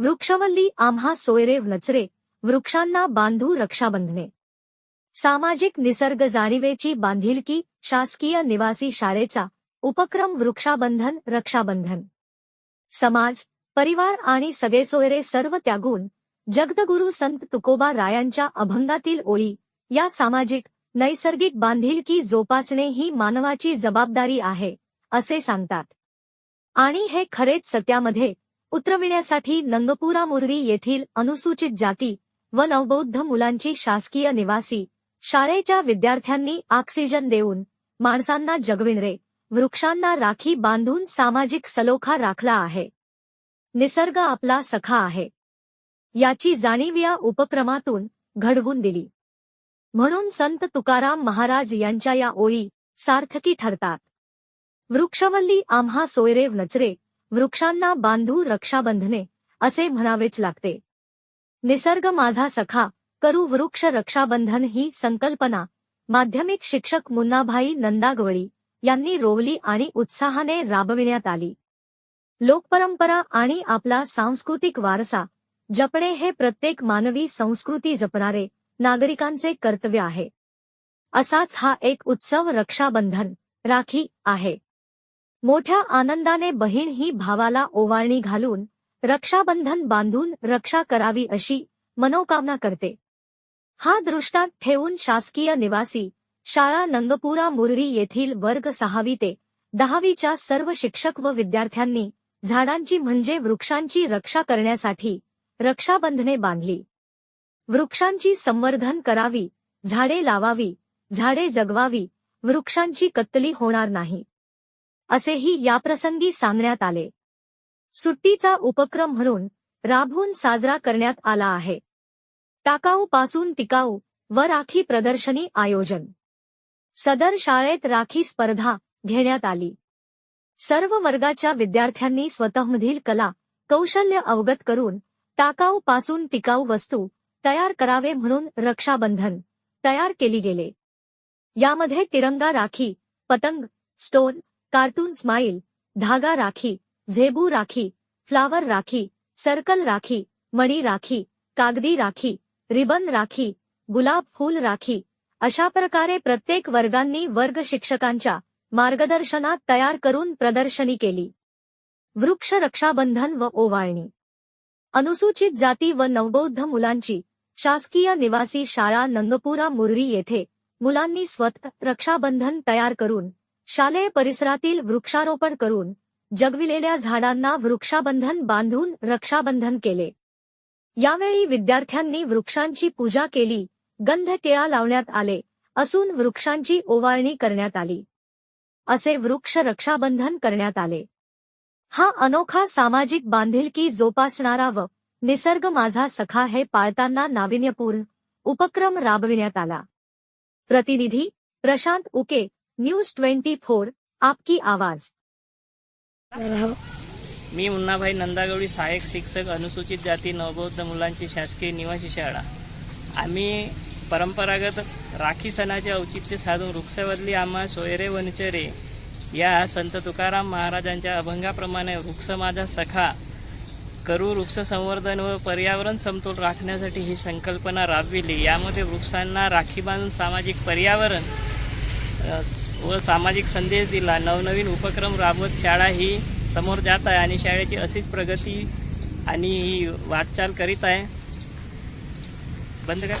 वृक्षवल्ली आम्हा सोयरे नचरे वृक्षांना बांधू रक्षाबंधने. सामाजिक निसर्ग जाणीवेची बांधिलकी शासकीय निवासी शाळेचा उपक्रम वृक्षाबंधन रक्षाबंधन. समाज परिवार आणि सगळे सोयरे सर्व त्यागून जगदगुरु संत तुकोबा रायांच्या अभंगातील ओळी या सामाजिक नैसर्गिक बांधिलकी जोपासणे ही मानवाची जबाबदारी आहे असे सांगतात. आणि हे खरेच सत्यामध्ये उतरविण्यासाठी नंगपुरा मुरडी येथील अनुसूचित जाती व नवबौद्ध मुलांची शासकीय निवासी शाळेच्या विद्यार्थ्यांनी ऑक्सिजन देऊन माणसांना जगविणरे वृक्षांना राखी बांधून सामाजिक सलोखा राखला आहे. निसर्ग आपला सखा आहे. याची जाणीव या उपक्रमातून घडवून दिली. म्हणून संत तुकाराम महाराज यांच्या या ओळी सार्थकी ठरतात. वृक्षवल्ली आम्हा सोयरेव नचरे वृक्षांना बांधू रक्षाबंधने असे म्हणावेच लागते. निसर्ग माझा सखा करू वृक्ष रक्षाबंधन ही संकल्पना. माध्यमिक शिक्षक मुन्नाभाई नंदागवळी यांनी रोवली आणि उत्साहाने राबविण्यात आली. लोकपरंपरा आणि आपला सांस्कृतिक वारसा जपणे हे प्रत्येक मानवी संस्कृती जपणारे नागरिकांचे कर्तव्य आहे. असाच हा एक उत्सव रक्षाबंधन राखी आहे. मोठ्या आनंदाने बहीण ही भावाला ओवाळणी घालून रक्षाबंधन बांधून रक्षा करावी अशी मनोकामना करते. हा दृष्टांत ठेवून शासकीय निवासी शाळा नंगपुरा मुररी येथील वर्ग सहावी ते दहावीच्या सर्व शिक्षक व विद्यार्थ्यांनी झाडांची म्हणजे वृक्षांची रक्षा करण्यासाठी रक्षाबंधने बांधली. वृक्षांची संवर्धन करावी झाडे लावावी झाडे जगवावी वृक्षांची कत्तली होणार नाही. असेही याप्रसंगी सांगण्यात आले. सुट्टीचा उपक्रम म्हणून राबवून साजरा करण्यात आला आहे. टाकाऊ पासून टिकाऊ व राखी प्रदर्शनी आयोजन. सदर शाळेत राखी स्पर्धा घेण्यात आली. सर्व वर्गाच्या विद्यार्थ्यांनी स्वतःमधील कला कौशल्य अवगत करून टाकाऊ पासून टिकाऊ वस्तू तयार करावे म्हणून रक्षाबंधन तयार केली गेले. यामध्ये तिरंगा राखी पतंग स्टोन कार्टून स्माईल धागा राखी झेबू राखी फ्लावर राखी सर्कल राखी मणी राखी कागदी राखी रिबन राखी गुलाब फूल राखी अशा प्रकारे प्रत्येक वर्गांनी वर्ग शिक्षकांच्या मार्गदर्शनात तयार करून प्रदर्शनी केली. वृक्ष रक्षाबंधन व ओवाळणी. अनुसूचित जाती व नवबौद्ध मुलांची शासकीय निवासी शाळा नंगपुरा मुर्री येथे मुलांनी स्वतः रक्षाबंधन तयार करून शालेय परिसरातील वृक्षारोपण करून जगविलेल्या झाडांना वृक्षाबंधन बांधून रक्षाबंधन केले. यावेळी विद्यार्थ्यांनी वृक्षांची पूजा केली गंध टिळा लावण्यात आले असून वृक्षांची ओवाळणी करण्यात आली. असे वृक्ष रक्षाबंधन करण्यात आले. हा अनोखा सामाजिक बांधिलकी जोपासणारा व निसर्ग माझा सखा हे पाळताना नाविन्यपूर्ण उपक्रम राबविण्यात आला. प्रतिनिधी Prashant Uke news twenty four आपकी आवाज. मी मुन्नाभाई नंदागवळी सहाय्यक शिक्षक अनुसूचित जाती नवबौद्ध मुलांची शासकीय निवासी शाळा. आम्ही परंपरागत राखी सणाचे औचित्य साधून वृक्षवदली आम्हा सोयरे वनचरे या संत तुकाराम महाराजांच्या अभंगाप्रमाणे वृक्ष माझा सखा करू वृक्ष संवर्धन व पर्यावरण समतोल राखण्यासाठी ही संकल्पना राबविली. यामध्ये वृक्षांना राखी बांधून सामाजिक पर्यावरण व सामाजिक संदेश दिला. नवनवीन उपक्रम राबवत शाळा ही समोर जात आहे आणि शाळेची अशीच प्रगती आणि ही वाटचाल करीत आहे. बंद का